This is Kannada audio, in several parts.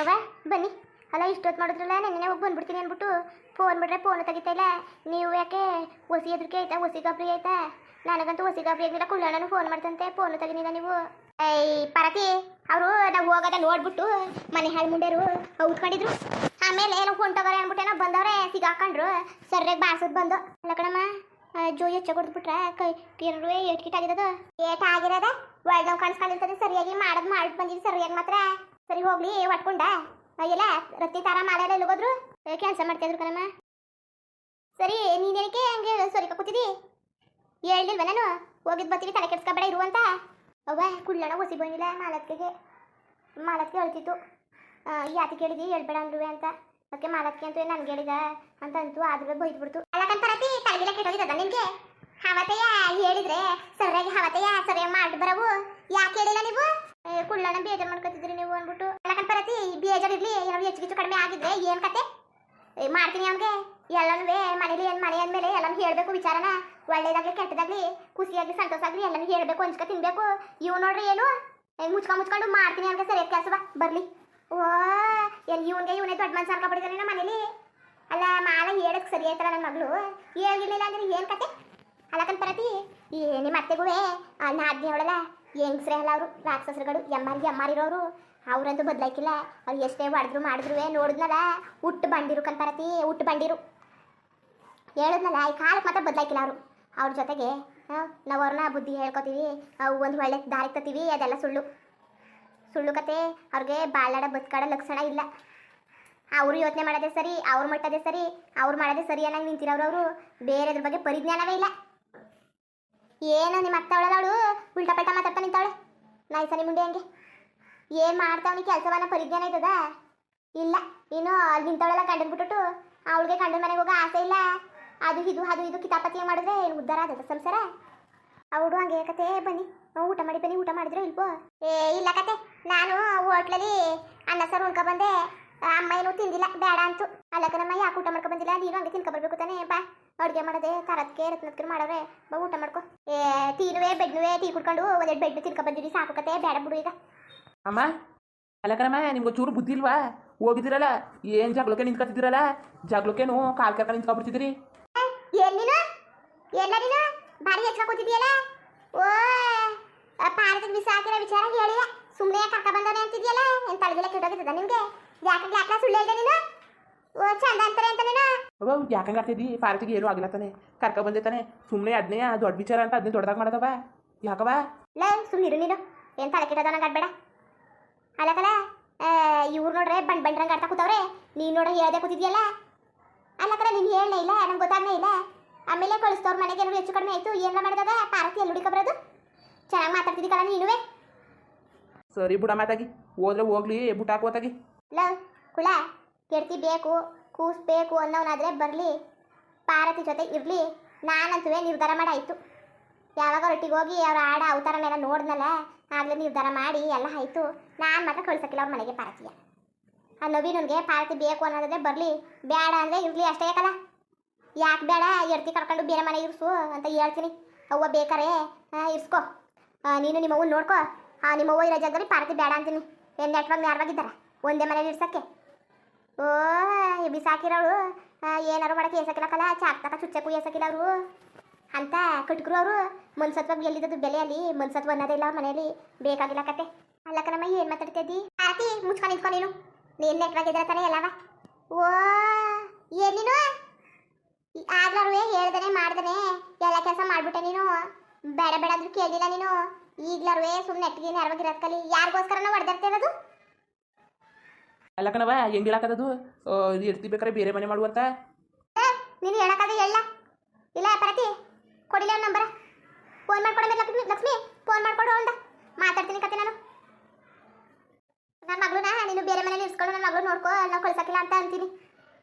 ಅವ್ವ, ಬನ್ನಿ. ಅಲ್ಲ, ಇಷ್ಟೊತ್ತು ಮಾಡಿದ್ರಲ್ಲ, ನೆನ್ನೆ ಹೋಗಿ ಬಂದ್ಬಿಡ್ತೀನಿ ಅಂದ್ಬಿಟ್ಟು ಫೋನ್ ಬಿಟ್ರೆ ಫೋನ್ ತೆಗಿತಾ ಇಲ್ಲ. ನೀವು ಯಾಕೆ ಹೊಸಿ ಎದ್ರಿಕೆ ಆಯ್ತಾ ಹೊಸಿ ಗಾಬರಿ ಆಯ್ತಾ? ನನಗಂತೂ ಹೊಸಿ ಗಾಬರಿ ಆಗಿಲ್ಲ ಕುಳ್ಳಣ್ಣನ ಫೋನ್ ಮಾಡ್ತಂತೆ ಫೋನ್ ತೆಗಿನಿಲ್ಲ ನೀವು. ಐ ಪರತಿ, ಅವರು ನಾವು ಹೋಗೋದ ನೋಡ್ಬಿಟ್ಟು ಮನೆ ಹಾಳು ಮುಂಡೆರು ಔತ್ಕೊಂಡಿದ್ರು ಆಮೇಲೆ ಏನೋ ಫೋನ್ ತಗೋರೆ ಅಂದ್ಬಿಟ್ಟು ಏನೋ ಬಂದವ್ರೆ ಸಿಗಾಕೊಂಡ್ರು ಸರ್ಯಾಗಿ ಬಾರ್ಸೋದು ಬಂದು. ಅಲ್ಲ ಕಣಮ್ಮ ಜೋ ಹೆಚ್ಚ ಕೊಡ್ಬಿಟ್ರೆ ಕೈ ಕಿರು ಏಟ್ ಕಿಟ್ ಆಗಿರೋದು. ಏಟ್ ಆಗಿರೋದೆ? ಒಳ್ಳೆ ನಾವು ಕಾಣಿಸ್ಕೊಂಡಿರ್ತದೆ, ಸರಿಯಾಗಿ ಮಾಡೋದು ಮಾಡಿ ಬಂದಿದ್ದು ಸರಿಯಾಗಿ ಮಾತ್ರ. ಸರಿ, ಹೋಗ್ಲಿ, ಒಟ್ಕೊಂಡ. ಎಲ್ಲ ರತ್ತಿ ತಾರ ಮಾಲೆ ಎಲ್ಲ ಎಲ್ಲಿಗೋದ್ರು ಕೆಲಸ ಮಾಡ್ತಿದ್ರು ಕಣಮ್ಮ. ಸರಿ ನೀನೇನಕ್ಕೆ ಹಂಗೆ ಸರಿ ಕೂತಿದಿ? ಹೇಳಿಲ್ವ ನಾನು? ಹೋಗಿದ್ ಬರ್ತೀವಿ, ತಲೆ ಕೆಡ್ಸ್ಕೊಬೇಡ ಇರುವಂತ ಅವ್ವ, ಕುಳ್ಳಣ ಒಸಿ ಬಂದಿಲ್ಲ ಮಾಲತ್ಕೆಗೆ. ಮಾಲತ್ಕೆ ಹೇಳ್ತಿತ್ತು ಯಾತಿ ಕೇಳಿದಿ ಹೇಳ್ಬೇಡ ಅಂದ್ರುವೆ ಅಂತ. ಅದಕ್ಕೆ ಮಾಲತ್ಕೆ ಅಂತೂ ನನ್ಗೆ ಹೇಳಿದ ಅಂತ ಅಂತೂ ಆದ್ರೂ ಬೈದ್ಬಿಡ್ತು. ಅಲ್ಲಕಂತಾರತಿ ತಲೆಗೆಲ್ಲ ಕೆಟ್ಟೋಗಿದ್ದದ ನಿನ್ಗೆ? ಹವತೆಯ ಹೇಳಿದ್ರೆ, ಸರಿಯಾಗಿ ಹವತೆಯ, ಸರಿಯಾಗಿ ಮಾಡಿ ಬರವು ಯಾಕೆ ಹೇಳಿಲ್ಲ ನೀವು? ಕುಳ್ಳನ ಬೇಜಾರು ಮಾಡ್ಕೊತಿದ್ರಿ ನೀವು ಅಂದ್ಬಿಟ್ಟು. ಅಲ್ಲಕಂತಾರತಿ ಬೇಜಾರು ಇರ್ಲಿ ಏನಾದ್ರು ಹೆಚ್ಚು ಗಿಚ್ಚು ಕಡಿಮೆ ಆಗಿದ್ರೆ ಏನ್ ಕತೆ? ಮಾಡ್ತೀನಿ ಅವನಿಗೆ. ಎಲ್ಲನೂ ಮನೇಲಿ ಏನು ಮನೆ ಅಂದ್ಮೇಲೆ ಎಲ್ಲಾನು ಹೇಳಬೇಕು ವಿಚಾರನ. ಒಳ್ಳೇದಾಗಲಿ, ಕೆಟ್ಟದಾಗಲಿ ಖುಷಿಯಾಗಿ ಸಂತೋಷ ಆಗಲಿ ಎಲ್ಲನೂ ಹೇಳ್ಬೇಕು, ಹಂಚ್ಕ ತಿನ್ಬೇಕು. ಇವ್ ನೋಡ್ರಿ ಏನು? ಮುಚ್ಕೊಂಡ್ ಮುಚ್ಕೊಂಡು ಮಾಡ್ತೀನಿ ಅವ್ನಿಗೆ, ಸರಿಯಾದ ಕೆಲಸ ಬರಲಿ. ಓ, ಎಲ್ಲಿ ಇವನಿಗೆ, ಇವನೇ ದೊಡ್ಡ ಮನ್ಸು ಅನ್ಕೊಬಿಟ್ಟಿದ್ದಾನೆ ನಮ್ಮ ಮನೇಲಿ? ಅಲ್ಲ ಮಾಲ ಹೇಳಕ್ಕೆ ಸರಿ ಆಯ್ತಲ್ಲ ನನ್ನ ಮಗಳು. ಹೇಳಿರ್ಲಿಲ್ಲ ಅಂದ್ರೆ ಏನ್ ಕತೆ? ಅಲ್ಲ ಕನ್ಪರತಿ ಈ ನಿಮ್ಮ ಅತ್ತೆಗೂ ನಾದ್ನಿ ಅವಳಲ್ಲ ಹೆಂಗ್ಸ್ರೆ ಅಲ್ಲ ಅವರು ರಾಕ್ಷಸರುಗಳು ಎಮ್ಮಾರಿ ಎಮ್ಮಾರಿರೋರು ಅವ್ರಂತೂ ಬದಲಾಯ್ಕಿಲ್ಲ. ಅವ್ರು ಎಷ್ಟೇ ಹೊಡೆದ್ರು ಮಾಡಿದ್ರು ನೋಡಿದ್ನಲ್ಲ, ಹುಟ್ಟು ಬಂಡಿರು ಕಲ್ಪರತಿ ಹುಟ್ಟು ಬಂಡಿರು. ಹೇಳಿದ್ನಲ್ಲ, ಈ ಕಾಲಕ್ಕೆ ಮಾತ್ರ ಬದಲಾಯ್ಕಿಲ್ಲ ಅವರು. ಅವ್ರ ಜೊತೆಗೆ ನಾವು ಅವ್ರನ್ನ ಬುದ್ಧಿ ಹೇಳ್ಕೊತೀವಿ, ಅವು ಒಂದು ಒಳ್ಳೆ ದಾರಿ ತತ್ತೀವಿ, ಅದೆಲ್ಲ ಸುಳ್ಳು. ಸುಳ್ಳು ಕತೆ, ಅವ್ರಿಗೆ ಬಾಳಾಡ ಬದುಕಾಡ ಲಕ್ಷಣ ಇಲ್ಲ. ಅವರು ಯೋಚನೆ ಮಾಡೋದೇ ಸರಿ, ಅವ್ರು ಮಟ್ಟದೇ ಸರಿ, ಅವ್ರು ಮಾಡೋದೇ ಸರಿ ಅನ್ನಂಗೆ ನಿಂತಿರೋರು ಅವರು. ಬೇರೆದ್ರ ಬಗ್ಗೆ ಪರಿಜ್ಞಾನವೇ ಇಲ್ಲ. ಏನು ನಿಮ್ಮ ಅತ್ತ ಅವಳು ನಾಯಿ ಮುಂದೆ ಹಂಗೆ ಏನು ಮಾಡ್ತಾವನಿ ಕೆಲಸವನ್ನ ಪರಿಜ್ಞಾನ ಇದ್ದದ ಇಲ್ಲ, ಇನ್ನು ಅಲ್ಲಿ ನಿಂತವಳೆಲ್ಲ ಗಂಡನ್ ಬಿಟ್ಟು ಅವಳಿಗೆ ಗಂಡನ ಮನೆಗೆ ಹೋಗೋ ಆಸೆ ಇಲ್ಲ. ಅದು ಇದು ಅದು ಇದು ಕಿತಾಪತಿ ಮಾಡಿದ್ರೆ ಏನು ಉದ್ದಾರ ಆದದ ಸಂಸಾರ? ಅವಳು ಹಂಗೆ ಕತೆ, ಬನ್ನಿ. ಊಟ ಮಾಡಿ ಬನ್ನಿ, ಊಟ ಮಾಡಿದ್ರೆ ಇಲ್ಪೋ ಏ, ಇಲ್ಲ ಕತೆ. ನಾನು ಹೋಟ್ಲಲ್ಲಿ ಅನ್ನ ಸರ್ ಉಣ್ಕೊ ಬಂದೆ. ಅಮ್ಮ ಏನು ತಿಂದಿಲ್ಲ, ಬೇಡ ಅಂತು. ಅಲ್ಲಕ್ಕ ನಮ್ಮ ಯಾಕೆ ಊಟ ಮಾಡ್ಕೊ ಬಂದಿಲ್ಲ? ನೀನು ಹಂಗೆ ತಿನ್ಕೊ ಬರ್ಬೇಕು ತಾನೇ, ಬಾ. ಅಡುಗೆ ಮಾಡೋದೆ ತರತ್ಕೆ ರತ್ನತ್ಕೆ ಮಾಡೋರೆ ಬಾ ಊಟ ಮಾಡ್ಕೊ. ಏ ತೀನುವೆ ಬೆಡ್ನುವೆ ಟೀ ಕುಡ್ಕೊಂಡು ಒಂದೆರಡು ಬೆಡ್ ತಿನ್ಕೊ ಬಂದಿರಿ ಸಾಕು ಕತೆ ಬೇಡ ಬಿಡು ಈಗ. ಅಮ್ಮ ಅಲಕರಮ್ಮ ನಿಮ್ಗೆ ಚೂರು ಬುದ್ಧಿ ಇಲ್ವಾ? ಹೋಗಿದ್ದೀರಲ್ಲ ಏನು ಜಗಳಕ್ಕೆ ನಿಂತ್ಕೊತಿದ್ದೀರಲ್ಲ? ಜಗಳಕ್ಕೇನು ಕಾಲ್ ಕರ್ಕೊಂಡು ನಿಂತ್ಕೊಬಿಡ್ತಿದ್ದೀರಿ? ನೀನು? ಎಲ್ಲ ನೀನು? ಭಾರಿ ಹೆಚ್ಚು ಕೂತಿದ್ಯಲ್ಲ ಓ ಪಾರದ ಮಿಸ್ ಆಗಿರೋ ವಿಚಾರ ಹೇಳಿಲ್ಲ ಸುಮ್ಮನೆ ಕರ್ಕ ಬಂದವನೇ ಅಂತಿದ್ಯಲ್ಲ ಏನ್ ತಲೆಗೆಲ್ಲ ಕೆಟ್ಟೋಗಿದ್ದದ ನಿಮ್ಗೆ? ಯಾಕೆ ಯಾಕೆ ಸುಳ್ಳು ಹೇಳಿದೆ ನೀನು? ಚಂದ ಅಂತಾರೆ ಅಂತ ನೀನು ಅವ ಯಾಕಂಗೆ ಆಡ್ತಿದ್ದಿ? ಪಾರ್ಟಿಗೆ ಏನೂ ಆಗಿಲ್ಲ ತಾನೆ. ಕರ್ಕ ಬಂದೆ ತಾನೆ. ಸುಮ್ಮನೆ ಅದನ್ನೇ ದೊಡ್ಡ ವಿಚಾರ ಅಂತ ಅದನ್ನೇ ದೊಡ್ಡದಾಗ ಮಾಡದವ. ಯಾಕವ ಲೇ ಸುಮ್ಮನಿರು ನೀನು. ಏನ್ ತಲೆ ಕೆಟ್ಟದ ನಂಗೆ ಆಡ್ಬೇಡ. ಅಲ್ಲಕಲ್ಲ ಇವ್ರು ನೋಡ್ರೆ ಬಂಡ್ ಬಂಡ್ರಂಗ್ ಆಡ್ತಾ ಕೂತವ್ರೆ. ನೀನ್ ನೋಡ್ರೆ ಹೇಳ್ದೆ ಕೂತಿದ್ಯಲ್ಲ? ಅಲ್ಲಕಲ್ಲ ನೀನ್ ಹೇಳಲೇ ಇಲ್ಲ ನಂಗೆ ಗೊತ್ತಾಗ್ನೇ ಇಲ್ಲ. ಆಮೇಲೆ ಕಳಿಸ್ತವ್ರ ಮನೆಗೆ ಏನಾದ್ರು ಹೆಚ್ಚು ಕಡಿಮೆ ಆಯ್ತು. ಏನ ಮಾಡಿದಾಗ ಪಾರತಿ ಎಲ್ಲಿ ಹುಡುಕಬರೋದು ಚೆನ್ನಾಗಿ ಮಾತಾಡ್ತಿದ್ದೀಕಲ್ಲ ನೀನುವೆ. ಸರಿ ಬುಡ ಮಾತಾಗಿ. ಹೋದ್ರೆ ಹೋಗ್ಲಿ ಬುಟ್ಟಾಕೋತಾಗಿ ಲವ್ ಕುಳ ಕೆಡ್ತಿ ಬೇಕು ಕೂಸ್ಬೇಕು ಅನ್ನೋನಾದ್ರೆ ಬರಲಿ ಪಾರತಿ ಜೊತೆ ಇರಲಿ. ನಾನಂತೂ ನಿರ್ಧಾರ ಮಾಡಾಯ್ತು. ಯಾವಾಗ ಒಟ್ಟಿಗೆ ಹೋಗಿ ಅವ್ರ ಆಡ ಅವತಾರನೆಲ್ಲ ನೋಡ್ದಲ್ಲ ಆಗಲೇ ನಿರ್ಧಾರ ಮಾಡಿ ಎಲ್ಲ ಆಯ್ತು. ನಾನು ಮಾತ್ರ ಕಳ್ಸಕ್ಕಿಲ್ಲ ಅವ್ರ ಮನೆಗೆ ಪಾರತಿಯ ಆ ನವೀನನ್ಗೆ ಪಾರತಿ ಬೇಕು ಅನ್ನೋದಾದರೆ ಬರಲಿ. ಬೇಡ ಅಂದರೆ ಇರಲಿ ಅಷ್ಟೇ ಯಾಕಲ್ಲ? ಯಾಕೆ ಬೇಡ ಎಡ್ತಿ ಕರ್ಕೊಂಡು ಬೇರೆ ಮನೆ ಇರಿಸು ಅಂತ ಹೇಳ್ತೀನಿ. ಅವ್ವ ಬೇಕಾರೆ ಇರ್ಸ್ಕೊ. ನೀನು ನಿಮ್ಮ ಅವ್ವನ್ನ ನೋಡ್ಕೊ. ಆ, ನಿಮ್ಮ ಅವ್ವ ಇರೋ ಜಾಗದಲ್ಲಿ ಪಾರತಿ ಬೇಡ ಅಂತೀನಿ. ಏನು ನೆಟ್ವರ್ಕ್ ಯಾರವಾಗಿದ್ದಾರೆ? ಒಂದೇ ಮನೇಲಿ ಇರ್ಸಕ್ಕೆ. ಓ ಬಿಸಾಕಿರೋಳು ಏನಾರು ಮಾಡಕ್ಕೆ ಏಸಕ್ಕಿಲ್ಲಕಲ್ಲ ಚಾಕ್ ತಕ ಚುಚ್ಚಕ್ಕೂ ಏಸಕ್ಕಿಲ್ಲ ಅವರು ಅಂತ ಕಟ್ಕರು ಅವರು. ಮನ್ಸತ್ವ ಎಲ್ಲಿದ್ದು ಬೆಲೆಯಲ್ಲಿ ಮನ್ಸತ್ವ ಅನ್ನೋದೇ ಇಲ್ಲ ಅವ್ರ ಮನೆಯಲ್ಲಿ. ಬೇಕಾಗಿಲ್ಲ ಕತೆ. ಅಲ್ಲ ಏನು ಮಾತಾಡ್ತಿದ್ದಿ ಆತಿ ಮುಚ್ಕೊಂಡು ನಿಂತ್ಕೊ ನೀನು. ನೀನು ನೆಟ್ವಾಗಿದ್ರೆ ತಾನೇ ಎಲ್ಲವ? ಓ, ಏನು ನೀನು? ಆಗ್ಲಾರು ಹೇಳ್ದನೆ, ಮಾಡ್ದನೆ, ಎಲ್ಲ ಕೆಲಸ ಮಾಡ್ಬಿಟ್ಟೆ ನೀನು. ಬೇಡ ಬೇಡ ಅಂದ್ರೂ ಕೇಳಿಲ್ಲ ನೀನು. ಈಗ್ಲಾರು ಸುಮ್ಮನೆ ನೆಟ್ಟಿಗೆ ನೆರವಾಗಿರತ್ಕಲಿ ಯಾರಿಗೋಸ್ಕರನ ಹೊಡೆದಾಡ್ತಾ ಇರೋದು ಅಲ್ಲಕನವ ಹೆಂಗೆ ಹೇಳಕ್ಕದದು ಇರ್ತಿ ಬೇಕಾರೆ ಬೇರೆ ಮನೆ ಮಾಡುವಂತ. ನೀನು ಹೇಳಕ್ಕದ ಎಲ್ಲ. ಇಲ್ಲ, ಪರತಿ, ಕೊಡಿಲ್ಲ ನಂಬರ. ಫೋನ್ ಮಾಡ್ಕೊಡಬೇಕು ಲಕ್ಷ್ಮಿ ಲಕ್ಷ್ಮಿ ಫೋನ್ ಮಾಡ್ಕೊಡು ಅವಳ್ದ. ಮಾತಾಡ್ತೀನಿ ಕತೆ ನಾನು. ನನ್ನ ಮಗಳನ್ನ ನೀನು ಬೇರೆ ಮನೇಲಿ ಇರಿಸ್ಕೊಂಡು ನನ್ನ ಮಗಳು ನೋಡ್ಕೊ ನಾವು ಕಳ್ಸಕ್ಕಿಲ್ಲ ಅಂತ ಅಂತೀನಿ.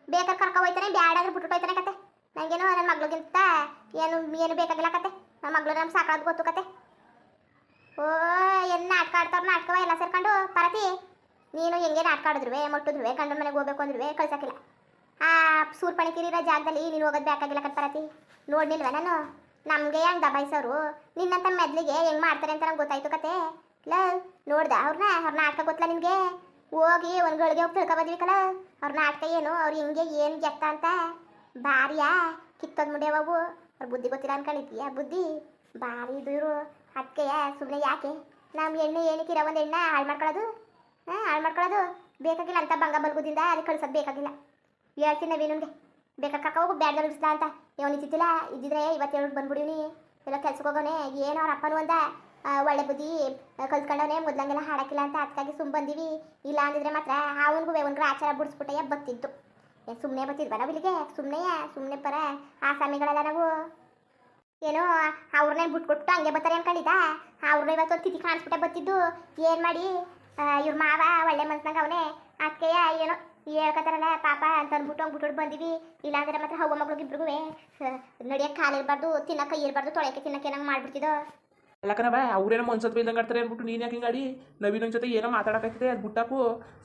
ಬೇಕಾದ್ರೆ ಕರ್ಕೊ ಹೋಯ್ತಾನೆ ಬ್ಯಾಡ ಅಂದ್ರೆ ಬಿಟ್ಟು ಹೋಯ್ತಾನೆ ಕತೆ. ನನಗೇನು ನನ್ನ ಮಗಳಿಗಿಂತ ಏನು ಏನು ಬೇಕಾಗಿಲ್ಲ ಕತೆ. ನಮ್ಮ ಮಗಳು ನಮ್ಮ ಸಾಕಾದ್ ಗೊತ್ತು ಕತೆ. ಓ, ಏನು ನಾಟಕ ಆಡ್ತಾವ್ರ ನಾಟಕವ ಎಲ್ಲ ಸೇರ್ಕೊಂಡು, ಪರತಿ. ನೀನು ಹೆಂಗೆ ಆಟ ಆಡಿದ್ರುವೆ, ಮೊಟ್ಟಿದ್ರುವೆ, ಗಂಡನ ಮನೆಗೆ ಹೋಗ್ಬೇಕು ಅಂದ್ರುವೆ ಕಳ್ಸಕ್ಕಿಲ್ಲ ಆ ಸೂರ್ಪಣಿಕಿರಿರೋ ಜಾಗದಲ್ಲಿ ನೀನು ಹೋಗೋದು ಬೇಕಾಗಿಲ್ಲ ಕಟ್ಪರತಿ ನೋಡ್ಲಿಲ್ವ ನಾನು? ನಮಗೆ ಹೆಂಗೆ ದಬಾಯಿಸೋರು? ನಿನ್ನಂತ ಮೆದ್ಲಿಗೆ ಹೆಂಗೆ ಮಾಡ್ತಾರೆ ಅಂತ ನಂಗೆ ಗೊತ್ತಾಯ್ತು ಕತೆ. ಲ, ನೋಡ್ದ ಅವ್ರನ್ನ ಅವ್ರನ್ನ ನಾಟಕ ಗೊತ್ತಲ್ಲ ನಿನಗೆ? ಹೋಗಿ ಒಂದು ಗಳಿಗೆ ಹೋಗಿ ಕಲ ಅವ್ರನ್ನ ನಾಟಕ ಏನು? ಅವ್ರು ಹಿಂಗೆ ಏನು ಗೆತ್ತ ಅಂತ? ಭಾರಿಯಾ, ಕಿತ್ತೋದ್ ಮುಂಡೆಯವು ಅವ್ರ ಬುದ್ಧಿ ಗೊತ್ತಿಲ್ಲ ಅನ್ಕೊಂಡಿದ್ಯಾ ಬುದ್ಧಿ? ಭಾರಿ ಇದ್ರು ಇವರು ಅದಕ್ಕೆಯ ಸುಮ್ಮನೆ ಯಾಕೆ? ನಮ್ಮ ಎಣ್ಣೆ ಏನಕ್ಕಿರೋ ಒಂದು ಎಣ್ಣೆ ಹಾಳು ಮಾಡ್ಕೊಳ್ಳೋದು ಹಾಂ ಹಾಳು ಮಾಡ್ಕೊಳ್ಳೋದು ಬೇಕಾಗಿಲ್ಲ ಅಂತ ಬಂಗ ಬಲ್ಗುದಿಂದ ಅಲ್ಲಿ ಕಳ್ಸೋದು ಬೇಕಾಗಿಲ್ಲ. ಹೇಳ್ತೀನಿ ಬೇಕಾ ಕಕ್ಕ ಹೋಗು ಬ್ಯಾಡ್ದ ಬಿಡಿಸ್ಲಾ ಅಂತ. ಇವನು ಇದ್ದಿದ್ದಿಲ್ಲ ಇದ್ದಿದ್ರೆ ಇವತ್ತು ಹೇಳಿ ಬಂದ್ಬಿಡಿವ್ನಿ ಎಲ್ಲ ಕೆಲ್ಸಕ್ಕೆ ಹೋಗೋನೆ ಏನೋ ಅವ್ರ ಅಪ್ಪನೂ ಅಂದ. ಒಳ್ಳೆ ಬುದ್ಧಿ ಕಲ್ತ್ಕೊಂಡವನೇ. ಮೊದ್ಲಂಗೆಲ್ಲ ಹಾಡಕ್ಕಿಲ್ಲ ಅಂತ. ಅದಕ್ಕಾಗಿ ಸುಮ್ ಬಂದೀವಿ. ಇಲ್ಲ ಅಂದಿದ್ರೆ ಮಾತ್ರ ಅವನಿಗೂ ಒಂದು ಆಚಾರ ಬಿಡಿಸ್ಬಿಟ್ಟೆಯ ಬತ್ತಿದ್ದು. ಸುಮ್ಮನೆ ಬತ್ತಿದ್ವ ನಾವು ಇಲ್ಲಿಗೆ? ಸುಮ್ಮನೆ ಸುಮ್ಮನೆ ಪರ ಆ ಸಮಯಗಳೆಲ್ಲ ನಾವು. ಏನೋ ಅವ್ರನ್ನೇ ಬಿಟ್ಕೊಟ್ಟು ಹಂಗೆ ಬರ್ತಾರೆ ಅನ್ಕೊಂಡಿದ್ದ. ಅವ್ರನ್ನ ಇವತ್ತು ಒಂದು ತಿಥಿ ಕಾಣಿಸ್ಬಿಟ್ಟೆ ಬತ್ತಿದ್ದು. ಏನು ಮಾಡಿ? ಇವ್ರ ಮಾವ ಒಳ್ಳೆ ಮನ್ಸ್ನಾಗ ಅವನೇ. ಅದಕ್ಕೆ ಏನೋ ಹೇಳ್ಕತ್ತಾರಲ್ಲ ಪಾಪ ಅಂತ ಅಂದ್ಬಿಟ್ಟು ಹೋಗಿ ಬಿಟ್ಟು ಬಂದೀವಿ. ಇಲ್ಲಾಂದ್ರೆ ಮಾತ್ರ ಹವ್ವ ಮಗಳಿಗೆ ಇಬ್ರಿಗೂ ನಡಿಯಕ್ಕೆ ಕಾಲಿರ್ಬಾರ್ದು ತಿನ್ನಕ್ಕೆ ಇರಬಾರ್ದು ತೊಳೆಯಕ್ಕೆ ತಿನ್ನಕ್ಕೆ ಏನಂಗೆ ಮಾಡ್ಬಿಡ್ತಿದ್ದೋ ಅಲ್ಲ ಬಾ ಅವ್ರೇನೋ ಮನ್ಸತ್ವ ಇದ್ದಂಗೆ ಆಡ್ತಾರೆ ಅಂದ್ಬಿಟ್ಟು ನೀನು ಯಾಕೆ ಹಿಂಗಾಡಿ? ನವೀನ ಜೊತೆ ಏನೋ ಮಾತಾಡಕತ್ತಿದೆ ಅದು ಬಿಟ್ಟಾಕು.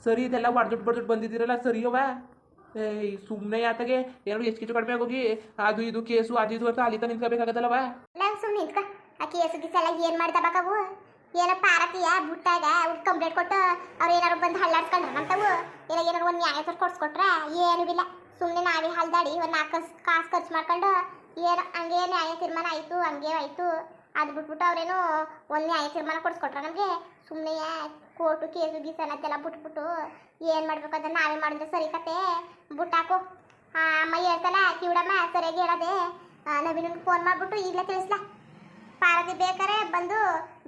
ಸರಿ ಇದೆಲ್ಲ ಹೊಡ್ದುಟ್ಟು ಬಡ್ದುಟ್ಟು ಬಂದಿದ್ದೀರಲ್ಲ ಸರಿಯವ ಏಯ್ ಸುಮ್ಮನೆ ಯಾತಗೆ ಏನಾದ್ರು ಹೆಚ್ಚು ಕಡಿಮೆ ಆಗೋಗಿ ಅದು ಇದು ಕೇಸು ಅದು ಇದು ಅಂತ ಅಲ್ಲಿ ನಿಂತ್ಕೋಬೇಕಾಗತ್ತಲ್ಲವ ಸುಮ್ಮನೆ ನಿಂತ್ಕ. ಆ ಕೇಸು ಗೀಸು ಎಲ್ಲ ಏನು ಮಾಡ್ತಾ ಬಾಕವು ಏನೋ ಪಾರತಿಯ ಬುಟ್ಟಾಗ ಅವ್ರು ಕಂಪ್ಲೇಂಟ್ ಕೊಟ್ಟು ಅವ್ರು ಏನಾರು ಬಂದು ಹಳ್ಳಾಡ್ಸ್ಕೊಂಡ್ರ ಅಂತವು ಇಲ್ಲ ಏನಾರು ಒಂದು ನ್ಯಾಯ ಕೊಡ್ಸ್ಕೊಟ್ರ? ಏನೂ ಇಲ್ಲ. ಸುಮ್ಮನೆ ನಾವೇ ಹಲ್ದಾಡಿ ಒಂದು ನಾಲ್ಕು ಕಾಸು ಖರ್ಚು ಮಾಡ್ಕೊಂಡು ಏನೋ ಹಂಗೆ ನ್ಯಾಯ ತೀರ್ಮಾನ ಆಯಿತು, ಹಂಗೆ ಆಯಿತು. ಅದು ಬಿಟ್ಬಿಟ್ಟು ಅವ್ರೇನು ಒಂದು ನ್ಯಾಯ ತೀರ್ಮಾನ ಕೊಡಿಸ್ಕೊಟ್ರ ನಮಗೆ? ಸುಮ್ಮನೆ ಕೋರ್ಟು ಕೇಸು ಗೀಸು ಅನ್ನೋದೆಲ್ಲ ಬಿಟ್ಬಿಟ್ಟು ಏನು ಮಾಡ್ಬೇಕಂತ ನಾವೇ ಮಾಡಿದ್ರೆ ಸರಿ ಕತೆ. ಬುಟ್ಟಾಕು ಅಮ್ಮ ಹೇಳ್ತಲ್ಲ ಕಿವಿಡಮ್ಮ ಸರಿಯಾಗಿ ಹೇಳೋದೆ. ನವೀನಿಗೆ ಫೋನ್ ಮಾಡಿಬಿಟ್ಟು ಈಗಲೇ ತಿಳಿಸ್ಲಾ? ಪಾರದಿ ಬೇಕಾರೆ ಬಂದು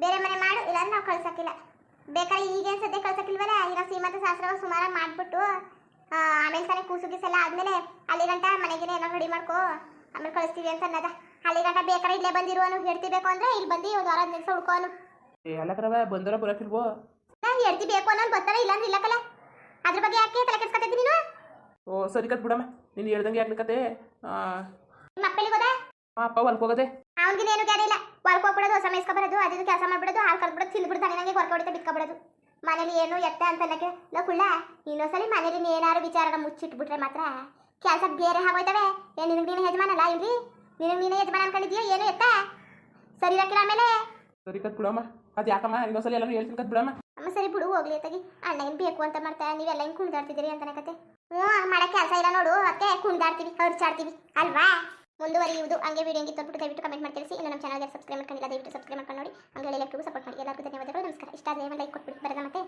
ಬೇರೆ ಮನೆ ಮಾಡು ಇಲ್ಲಾಂದ್ರೆ ನಾವು ಕಳ್ಸಕ್ಕಿಲ್ಲ. ಬೇಕಾದ್ರೆ ಈಗೇನು ಸದ್ಯ ಕಳ್ಸಕ್ಕಿಲ್ವಲ್ಲ? ಈಗ ಸೀಮಂತ ಶಾಸ್ತ್ರ ಸುಮಾರ ಮಾಡಿಬಿಟ್ಟು ಆಮೇಲೆ ತಾನೇ ಕೂಸು ಗೀಸೆಲ್ಲ ಆದಮೇಲೆ ಅಲ್ಲಿ ಗಂಟ ಮನೆಗೆ ಏನೋ ರೆಡಿ ಮಾಡ್ಕೋ ಆಮೇಲೆ ಕಳಿಸ್ತೀವಿ ಅಂತ ಅನ್ನದ. ಅಲ್ಲಿ ಗಂಟ ಬೇಕಾರೆ ಇಲ್ಲೇ ಬಂದಿರು ಹೆಡ್ತಿ ಬೇಕು ಅಂದ್ರೆ ಇಲ್ಲಿ ಬಂದು ಒಂದು ವಾರ ಏ ಅಲ್ಲ ಕಣವ ಬಂದರ ಬರೋಕಿಲ್ವೋ? ನಾನು ಹೆಡ್ತಿ ಬೇಕು ಅನ್ನೋದು ಬರ್ತಾನೆ ಇಲ್ಲ ಅಂದ್ರೆ ಇಲ್ಲಕ್ಕಲ್ಲ ಅದ್ರ ಬಗ್ಗೆ ಯಾಕೆ ತಲೆ ಕೆಡ್ಸ್ಕೊತಿದ್ದೀನಿ ನೀನು? ಓ ಸರಿ ಕತ್ ಬಿಡಮ್ಮ. ನೀನು ಹೇಳ್ದಂಗೆ ಯಾಕ್ಲಿಕತೆ ನಿಮ್ಮ ಮಕ್ಕಳಿಗೆ ಹೋದ? ಅಪ್ಪ ಹೊಲ್ಕ್ ಹೋಗದೆ. ಅವ್ನಿಗೆ ಏನು ಗಾಡಿ ಇಲ್ಲ. ಹೊರಗೆ ಹೋಗ್ಬಿಡೋದು ಹೊಸ ಮೇಯ್ಸ್ಕೊಬರೋದು ಅದು ಕೆಲಸ ಮಾಡ್ಬಿಡೋದು ಹಾಲು ಕರ್ಬಿಡೋದು ತಿಂದ್ಬಿಡ್ದು ತಾನೇ ನನಗೆ ಹೊರಗೆ ಹೊಡಿತಾ ಬಿತ್ಕೊಬಿಡೋದು ಮನೇಲಿ ಏನು ಎತ್ತ ಅಂತ ಅನ್ನಕ್ಕೆ ಕುಳ್ಳ ಇನ್ನೊಂದ್ಸಲಿ ಮನೇಲಿ ಏನಾರು ವಿಚಾರನ ಮುಚ್ಚಿಟ್ಬಿಟ್ರೆ ಮಾತ್ರ ಕೆಲಸ ಬೇರೆ ಆಗೋಯ್ತವೆ. ಏ ನಿನಗೆ ನೀನು ಯಜಮಾನಲ್ಲ ಇಲ್ರಿ ನಿನಗೆ ನೀನೇ ಯಜಮಾನ ಅನ್ಕೊಂಡಿದ್ಯೋ ಏನು ಎತ್ತ? ಸರಿ ಇರಕ್ಕಿಲ್ಲ ಆಮೇಲೆ. ಸರಿ ಕತ್ ಬಿಡಮ್ಮ. ಅದು ಯಾಕಮ್ಮ? ಇನ್ನೊಂದ್ಸಲಿ ಎಲ್ಲರೂ ಹೇಳ್ತೀನಿ ಕತ್ ಬಿಡಮ್ಮ. ಅಮ್ಮ ಸರಿ ಬಿಡು ಹೋಗ್ಲಿ ಅತ್ತಾಗಿ. ಅಣ್ಣ ಏನು ಬೇಕು ಅಂತ ಮಾಡ್ತಾ ನೀವೆಲ್ಲ ಹಿಂಗೆ ಕುಣಿದಾಡ್ತಿದ್ದೀರಿ ಅಂತ ಕತೆ ಹ್ಞೂ ಮಾಡೋ ಕೆಲಸ ಇಲ್ಲ ನೋಡು ಅತ್ತೆ ಕುಣಿದಾಡ್ತೀವಿ ಹರ್ಚಾಡ್ತೀವಿ ಅಲ್ವಾ? ಮುಂದುವರಿಯುವುದು, ಹಂಗೆ ವಿಡಿಯೋ ಅಂದ್ಬಿಟ್ಟು ದಯವಿಟ್ಟು ಕಮೆಂಟ್ ಮಾಡಿ ತಿಳಿಸಿ. ಇನ್ನು ನಮ್ಮ ಚಾನಲ್ಗೆ ಸಬ್ಸ್ಕ್ರೈಬ್ ಮಾಡ್ಕೊಂಡಿಲ್ಲ, ದಯವಿಟ್ಟು ಸಬ್ಸ್ಕ್ರೈಬ್ ಮಾಡ್ಕೊಂಡು ನೋಡಿ. ಹಂಗೆ ಎಲ್ಲರಿಗೂ ಸಪೋರ್ಟ್ ಮಾಡಿ ಎಲ್ಲರಿಗೂ ಧನ್ಯವಾದಗಳು. ನಮಸ್ಕಾರ. ಇಷ್ಟ ಆದರೆ ಲೈಕ್ ಕೊಟ್ಬಿಟ್ಟು ಬರೋದ ಮತ್ತೆ.